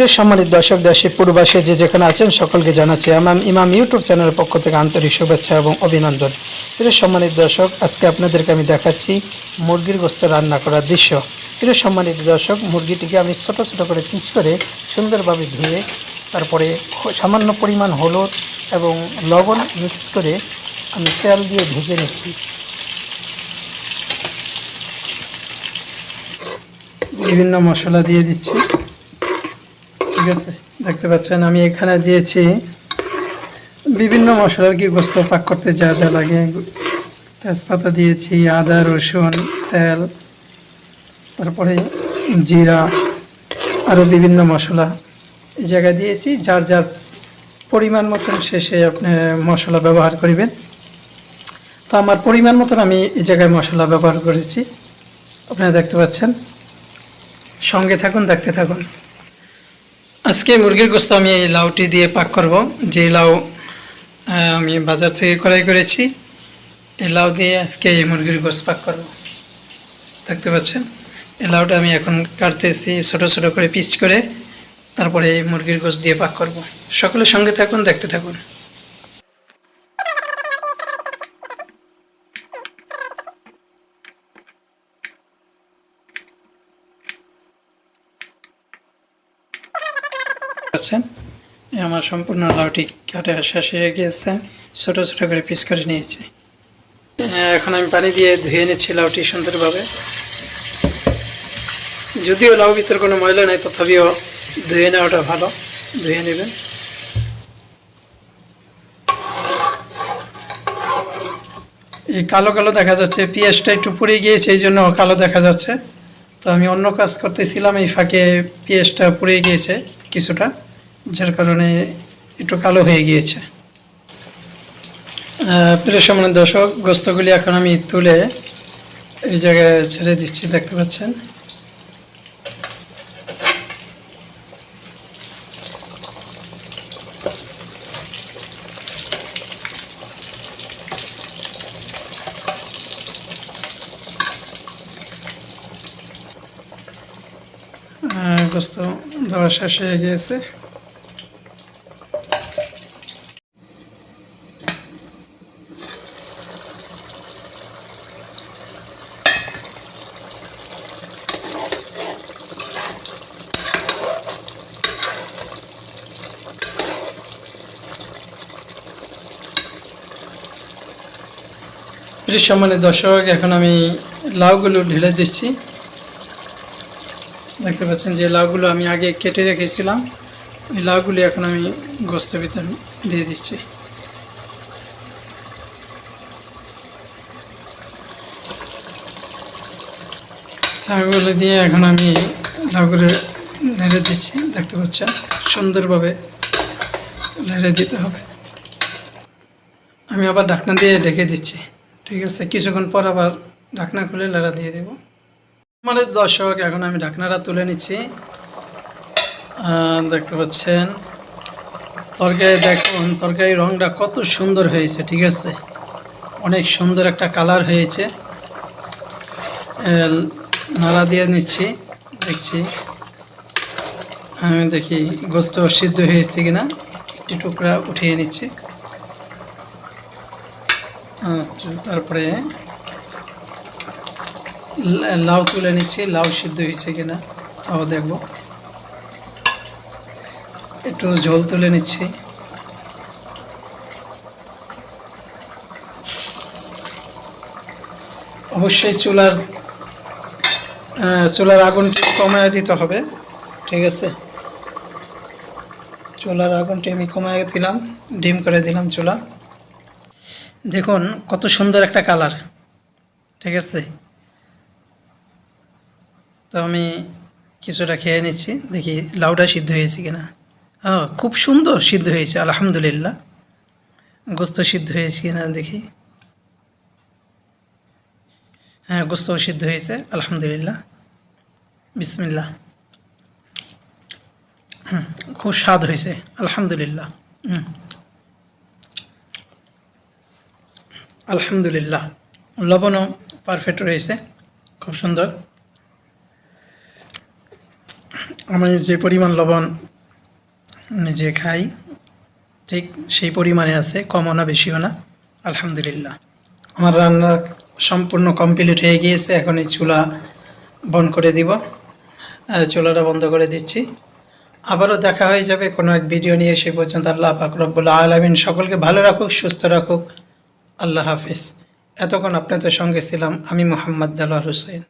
প্রিয় সম্মানিত দর্শক, দেশে পূর্বাসে যে যেখানে আছেন সকলকে জানাচ্ছি আমার ইমাম ইউটিউব চ্যানেলের পক্ষ থেকে আন্তরিক শুভেচ্ছা এবং অভিনন্দন। প্রিয় সম্মানিত দর্শক, আজকে আপনাদেরকে আমি দেখাচ্ছি মুরগির গোস্ত রান্না করার দৃশ্য। প্রিয় সম্মানিত দর্শক, মুরগিটিকে আমি ছোট ছোট করে পিস করে সুন্দরভাবে ধুয়ে তারপরে সামান্য পরিমাণ হলুদ এবং লবণ মিক্স করে আমি তেল দিয়ে ভেজে নিচ্ছি। বিভিন্ন মশলা দিয়ে দিচ্ছি। ঠিক আছে দেখতে পাচ্ছেন, আমি এখানে দিয়েছি বিভিন্ন মশলার কি গোস্ত পাক করতে যা যা লাগে। তেজপাতা দিয়েছি, আদা, রসুন, তেল, তারপরে জিরা আরও বিভিন্ন মশলা। এই জায়গায় দিয়েছি, যার যার পরিমাণ মতন শেষে আপনি মশলা ব্যবহার করবেন। তো আমার পরিমাণ মতন আমি এই জায়গায় মশলা ব্যবহার করেছি। আপনারা দেখতে পাচ্ছেন। সঙ্গে থাকুন, দেখতে থাকুন। আজকে মুরগির গোস্ত আমি এই লাউটি দিয়ে পাক করব। যে লাউ আমি বাজার থেকে ক্রয় করেছি, এই লাউ দিয়ে আজকে এই মুরগির গোস্ত পাক করব। দেখতে পাচ্ছেন? এই লাউটা আমি এখন কাটতেছি, ছোট ছোট করে পিচ করে, তারপরে এই মুরগির গোস্ত দিয়ে পাক করব। সকলের সঙ্গে থাকুন, দেখতে থাকুন। এই আমার সম্পূর্ণ লাউটি কাটা শেষ হয়ে গিয়েছে। ছোট ছোট করে পিস করে নিয়েছি। এখন আমি পানি দিয়ে ধুয়ে নিচ্ছি লাউটি সুন্দরভাবে। যদিও লাউ ভিতরে কোনো ময়লা নেই, তথাপিও ধুয়ে নেওয়াটা ভালো। ধুয়ে নেবেন। এই কালো কালো দেখা যাচ্ছে, পেঁয়াজটা একটু পুড়ে গিয়েছে, এই জন্য কালো দেখা যাচ্ছে। তো আমি অন্য কাজ করতেছিলাম, এই ফাঁকে পেঁয়াজটা পুড়ে গিয়েছে কিছুটা। যার কারণে একটু কালো হয়ে গিয়েছে। প্রিয় সমান দর্শক, গোস্তগুলি এখন আমি তুলে এই জায়গায় ছেড়ে দিচ্ছি, দেখতে পাচ্ছেন? গোস্ত দেওয়া শেষ হয়ে গিয়েছে। প্রিয় সম্মানিত দর্শক, এখন আমি লাউগুলো ঢেলে দিচ্ছি। দেখতে পাচ্ছেন যে লাউগুলো আমি আগে কেটে রেখেছিলাম। এই লাউগুলি এখন আমি গোস্ত ভিতর দিয়ে দিচ্ছি। লাউগুলো দিয়ে এখন আমি লাউগুলো নেড়ে দিচ্ছি। দেখতে পাচ্ছেন, সুন্দরভাবে নেড়ে দিতে হবে। আমি আবার ঢাকনা দিয়ে ঢেকে দিচ্ছি। ঠিক আছে, কিছুক্ষণ পর আবার ঢাকনা খুলে লেড়া দিয়ে দেবো। আমাদের দর্শক, এখন আমি ঢাকনাটা তুলে নিচ্ছি। দেখতে পাচ্ছেন, তরকারি দেখুন, তরকারির রংটা কত সুন্দর হয়েছে, ঠিক আছে। অনেক সুন্দর একটা কালার হয়েছে। নাড়া দিয়ে নিচ্ছি, দেখছি। আমি দেখি গোস্ত সিদ্ধ হয়েছে কিনা, একটি টুকরা উঠিয়ে নিচ্ছি। আচ্ছা তারপরে লাউ তুলে নিচ্ছি, লাউ সিদ্ধ হয়েছে কিনা, তাও দেখব। একটু ঝোল তুলে নিচ্ছি। অবশ্যই চুলার চুলার আগুনটি কমায় দিতে হবে, ঠিক আছে? চুলার আগুনটি আমি কমায় দিলাম, ডিম করে দিলাম চুলা। দেখুন, কত সুন্দর একটা কালার। ঠিক আছে? তো আমি কিছুটা খেয়ে নিচ্ছি, দেখি লাউটা সিদ্ধ হয়েছে কিনা। হ্যাঁ খুব সুন্দর সিদ্ধ হয়েছে, আলহামদুলিল্লাহ। গোস্ত সিদ্ধ হয়েছে কিনা দেখি। হ্যাঁ গোস্ত সিদ্ধ হয়েছে, আলহামদুলিল্লাহ। বিসমিল্লাহ। হুম, খুব স্বাদ হয়েছে, আলহামদুলিল্লাহ। হুম। আলহামদুলিল্লাহ। লবণও পারফেক্ট রয়েছে, খুব সুন্দর। আমি যে পরিমাণ লবণ নিজে খাই, ঠিক সেই পরিমাণে আছে, কমও না, বেশিও না, আলহামদুলিল্লাহ। আমার রান্না সম্পূর্ণ কমপ্লিট হয়ে গিয়েছে, এখন এই চুলা বন্ধ করে দিব। চুলাটা বন্ধ করে দিচ্ছি। আবারও দেখা হয়ে যাবে কোনো এক ভিডিও নিয়ে, সে পর্যন্ত আল্লাহ পাক আলমিন সকলকে ভালো রাখুক, সুস্থ রাখুক। আল্লাহ হাফিজ। এতক্ষণ আপনাদের সঙ্গে ছিলাম আমি মোহাম্মদ দালোয়ার হোসেন।